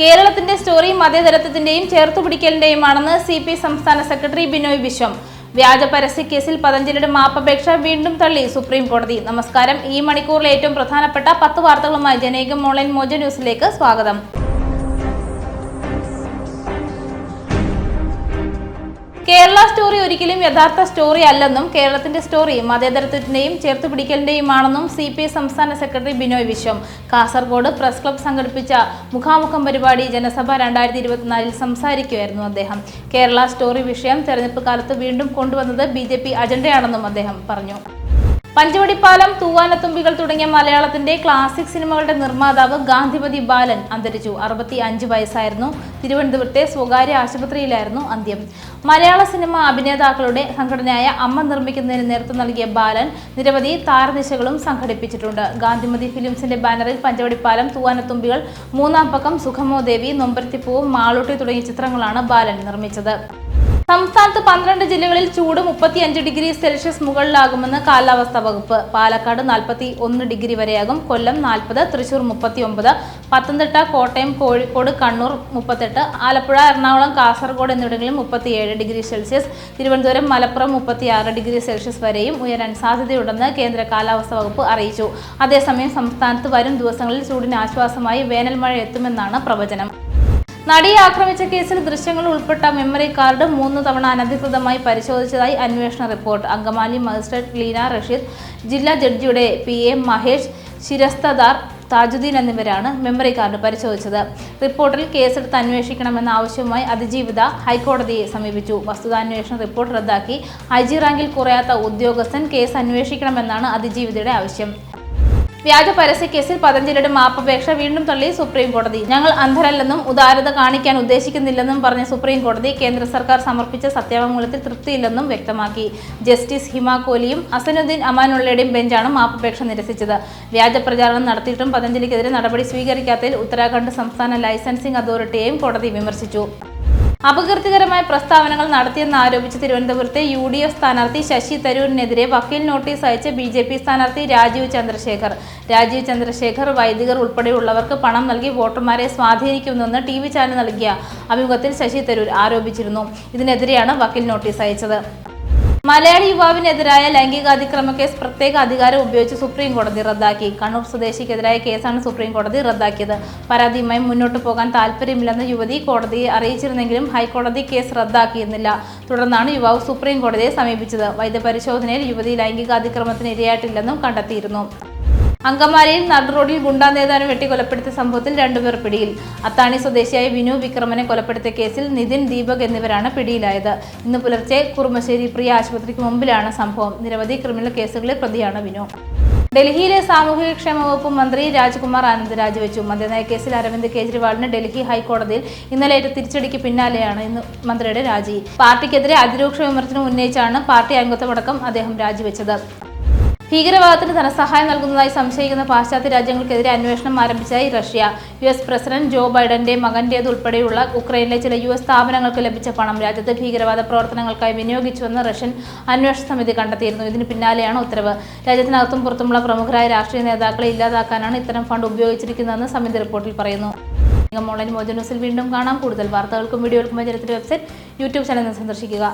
കേരളത്തിന്റെ സ്റ്റോറി മതേതരത്വത്തിന്റെയും ചേർത്തുപിടിക്കലിന്റെയുമാണെന്ന് സി പി സംസ്ഥാന സെക്രട്ടറി ബിനോയ് വിശ്വം വ്യാജ പരസ്യ കേസിൽ പതഞ്ജലിയുടെ മാപ്പപേക്ഷ വീണ്ടും തള്ളി സുപ്രീം കോടതി. നമസ്കാരം. ഈ മണിക്കൂറിലെ ഏറ്റവും പ്രധാനപ്പെട്ട പത്ത് വാർത്തകളുമായി ജനേകം ഓൺലൈൻ മോജ ന്യൂസിലേക്ക് സ്വാഗതം. കേരള സ്റ്റോറി ഒരിക്കലും യഥാർത്ഥ സ്റ്റോറി അല്ലെന്നും കേരളത്തിന്റെ സ്റ്റോറി മതേതരത്വത്തിന്റെയും ചേർത്തുപിടിക്കലിന്റെയുമാണെന്നും സി പി ഐ സംസ്ഥാന secretary Binoy Viswam. Kasaragod press club സംഘടിപ്പിച്ച മുഖാമുഖം പരിപാടി ജനസഭ രണ്ടായിരത്തി ഇരുപത്തിനാലിൽ സംസാരിക്കുകയായിരുന്നു അദ്ദേഹം. കേരള സ്റ്റോറി വിഷയം തെരഞ്ഞെടുപ്പ് കാലത്ത് വീണ്ടും കൊണ്ടുവന്നത് ബി അജണ്ടയാണെന്നും അദ്ദേഹം പറഞ്ഞു. പഞ്ചവടിപ്പാലം തൂവാനത്തുമ്പികൾ തുടങ്ങിയ മലയാളത്തിന്റെ ക്ലാസിക് സിനിമകളുടെ നിർമ്മാതാവ് ഗാന്ധിപതി ബാലൻ അന്തരിച്ചു. അറുപത്തി അഞ്ച് വയസ്സായിരുന്നു. തിരുവനന്തപുരത്തെ സ്വകാര്യ ആശുപത്രിയിലായിരുന്നു അന്ത്യം. മലയാള സിനിമ അഭിനേതാക്കളുടെ സംഘടനയായ അമ്മ നിർമ്മിക്കുന്നതിന് നേതൃത്വം നൽകിയ ബാലൻ നിരവധി താരനിശകളും സംഘടിപ്പിച്ചിട്ടുണ്ട്. ഗാന്ധിമതി ഫിലിംസിന്റെ ബാനറിൽ പഞ്ചവടിപ്പാലം തൂവാനത്തുമ്പികൾ മൂന്നാം പക്കം സുഖമോ ദേവി നൊമ്പരത്തിപ്പൂവും മാളൂട്ടി തുടങ്ങിയ ചിത്രങ്ങളാണ് ബാലൻ നിർമ്മിച്ചത്. സംസ്ഥാനത്ത് പന്ത്രണ്ട് ജില്ലകളിൽ ചൂട് മുപ്പത്തിയഞ്ച് ഡിഗ്രി സെൽഷ്യസ് മുകളിലാകുമെന്ന് കാലാവസ്ഥാ വകുപ്പ്. പാലക്കാട് നാൽപ്പത്തി ഒന്ന് ഡിഗ്രി വരെയാകും. കൊല്ലം നാൽപ്പത് തൃശൂർ മുപ്പത്തി ഒമ്പത് പത്തനംതിട്ട കോട്ടയം കോഴിക്കോട് കണ്ണൂർ മുപ്പത്തെട്ട് ആലപ്പുഴ എറണാകുളം കാസർഗോഡ് എന്നിവിടങ്ങളിൽ മുപ്പത്തിയേഴ് ഡിഗ്രി സെൽഷ്യസ് തിരുവനന്തപുരം മലപ്പുറം മുപ്പത്തിയാറ് ഡിഗ്രി സെൽഷ്യസ് വരെയും ഉയരാൻ സാധ്യതയുണ്ടെന്ന് കേന്ദ്ര കാലാവസ്ഥാ വകുപ്പ് അറിയിച്ചു. അതേസമയം സംസ്ഥാനത്ത് വരും ദിവസങ്ങളിൽ ചൂടിന് ആശ്വാസമായി വേനൽമഴ എത്തുമെന്നാണ് പ്രവചനം. നടിയെ ആക്രമിച്ച കേസിൽ ദൃശ്യങ്ങൾ ഉൾപ്പെട്ട മെമ്മറി കാർഡ് മൂന്ന് തവണ അനധികൃതമായി പരിശോധിച്ചതായി അന്വേഷണ റിപ്പോർട്ട്. അങ്കമാലി മജിസ്ട്രേറ്റ് ലീന റഷീദ് ജില്ലാ ജഡ്ജിയുടെ പി എ മഹേഷ് ശിരസ്തദാർ താജുദ്ദീൻ എന്നിവരാണ് മെമ്മറി കാർഡ് പരിശോധിച്ചത്. റിപ്പോർട്ടിൽ കേസെടുത്ത് അന്വേഷിക്കണമെന്ന ആവശ്യവുമായി അതിജീവിത ഹൈക്കോടതിയെ സമീപിച്ചു. വസ്തുതാന്വേഷണ റിപ്പോർട്ട് റദ്ദാക്കി. ഐ ജി റാങ്കിൽ കുറയാത്ത ഉദ്യോഗസ്ഥൻ കേസ് അന്വേഷിക്കണമെന്നാണ് അതിജീവിതയുടെ ആവശ്യം. വ്യാജ പരസ്യക്കേസിൽ പതഞ്ജലിയുടെ മാപ്പപേക്ഷ വീണ്ടും തള്ളി സുപ്രീം കോടതി. ഞങ്ങൾ അന്ധരല്ലെന്നും ഉദാരത കാണിക്കാൻ ഉദ്ദേശിക്കുന്നില്ലെന്നും പറഞ്ഞ സുപ്രീം കോടതി കേന്ദ്ര സർക്കാർ സമർപ്പിച്ച സത്യവാങ്മൂലത്തിൽ തൃപ്തിയില്ലെന്നും വ്യക്തമാക്കി. ജസ്റ്റിസ് ഹിമ കോലിയും അസനുദ്ദീൻ അമാനുള്ളയുടെയും ബെഞ്ചാണ് മാപ്പപേക്ഷ നിരസിച്ചത്. വ്യാജ പ്രചാരണം നടത്തിയിട്ടും പതഞ്ജലിക്കെതിരെ നടപടി സ്വീകരിക്കാത്തതിൽ ഉത്തരാഖണ്ഡ് സംസ്ഥാന ലൈസൻസിംഗ് അതോറിറ്റിയെയും കോടതി വിമർശിച്ചു. അപകീർത്തികരമായ പ്രസ്താവനകൾ നടത്തിയെന്ന് ആരോപിച്ച് തിരുവനന്തപുരത്തെ യു ഡി എഫ് സ്ഥാനാർത്ഥി ശശി തരൂരിനെതിരെ വക്കീൽ നോട്ടീസ് അയച്ച ബി ജെ പി സ്ഥാനാർത്ഥി രാജീവ് ചന്ദ്രശേഖർ. രാജീവ് ചന്ദ്രശേഖർ വൈദികർ ഉൾപ്പെടെയുള്ളവർക്ക് പണം നൽകി വോട്ടർമാരെ സ്വാധീനിക്കുന്നുവെന്ന് ടി വി ചാനൽ നൽകിയ അഭിമുഖത്തിൽ ശശി തരൂർ ആരോപിച്ചിരുന്നു. ഇതിനെതിരെയാണ് വക്കീൽ നോട്ടീസ് അയച്ചത്. മലയാളി യുവാവിനെതിരായ ലൈംഗികാതിക്രമ കേസ് പ്രത്യേക അധികാരം ഉപയോഗിച്ച് സുപ്രീം കോടതി റദ്ദാക്കി. കണ്ണൂർ സ്വദേശിക്കെതിരായ കേസാണ് സുപ്രീം കോടതി റദ്ദാക്കിയത്. പരാതിയുമായി മുന്നോട്ട് പോകാൻ താല്പര്യമില്ലെന്ന് യുവതി കോടതിയെ അറിയിച്ചിരുന്നെങ്കിലും ഹൈക്കോടതി കേസ് റദ്ദാക്കിയിരുന്നില്ല. തുടർന്നാണ് യുവാവ് സുപ്രീം കോടതിയെ സമീപിച്ചത്. വൈദ്യപരിശോധനയിൽ യുവതി ലൈംഗികാതിക്രമത്തിന് ഇരയായിട്ടില്ലെന്നും കണ്ടെത്തിയിരുന്നു. അങ്കമാലിയിൽ നടു റോഡിൽ ഗുണ്ടാ നേതാവിനെ വെട്ടിക്കൊലപ്പെടുത്തിയ സംഭവത്തിൽ രണ്ടുപേർ പിടിയിൽ. അത്താണി സ്വദേശിയായ വിനു വിക്രമനെ കൊലപ്പെടുത്തിയ കേസിൽ നിതിൻ ദീപക് എന്നിവരാണ് പിടിയിലായത്. ഇന്ന് പുലർച്ചെ കുറുമശ്ശേരി പ്രിയ ആശുപത്രിക്ക് മുമ്പിലാണ് സംഭവം. നിരവധി ക്രിമിനൽ കേസുകളിൽ പ്രതിയാണ് വിനു. ഡൽഹിയിലെ സാമൂഹികക്ഷേമ വകുപ്പ് മന്ത്രി രാജ്കുമാർ ആനന്ദ് രാജിവെച്ചു. മദ്യനയ കേസിൽ അരവിന്ദ് കെജ്രിവാളിന് ഡൽഹി ഹൈക്കോടതിയിൽ ഇന്നലെ ഏറ്റ തിരിച്ചടിക്ക് പിന്നാലെയാണ് ഇന്ന് മന്ത്രിയുടെ രാജി. പാർട്ടിക്കെതിരെ അതിരൂക്ഷ വിമർശനം ഉന്നയിച്ചാണ് പാർട്ടി അംഗത്വമടക്കം അദ്ദേഹം രാജിവെച്ചത്. ഭീകരവാദത്തിന് ധനസഹായം നൽകുന്നതായി സംശയിക്കുന്ന പാശ്ചാത്യ രാജ്യങ്ങൾക്കെതിരെ അന്വേഷണം ആരംഭിച്ചതായി Russia. U S president Joe ബൈഡന്റെ മകന്റേതുൾപ്പെടെയുള്ള ഉക്രൈനിലെ ചില യു എസ് സ്ഥാപനങ്ങൾക്ക് ലഭിച്ച പണം രാജ്യത്ത് ഭീകരവാദ പ്രവർത്തനങ്ങൾക്കായി വിനിയോഗിച്ചുവെന്ന് റഷ്യൻ അന്വേഷണ സമിതി കണ്ടെത്തിയിരുന്നു. ഇതിന് പിന്നാലെയാണ് ഉത്തരവ്. രാജ്യത്തിനകത്തും പുറത്തുമുള്ള പ്രമുഖരായ രാഷ്ട്രീയ നേതാക്കളെ ഇല്ലാതാക്കാനാണ് ഇത്തരം ഫണ്ട് ഉപയോഗിച്ചിരിക്കുന്നതെന്ന് സമിതി റിപ്പോർട്ടിൽ പറയുന്നു. ഓൺലൈൻ മോജ ന്യൂസിൽ വീണ്ടും കാണാം. കൂടുതൽ വാർത്തകൾക്കും വീഡിയോകൾക്കും ചരിത്ര വെബ്സൈറ്റ് യൂട്യൂബ് ചാനൽ സന്ദർശിക്കുക.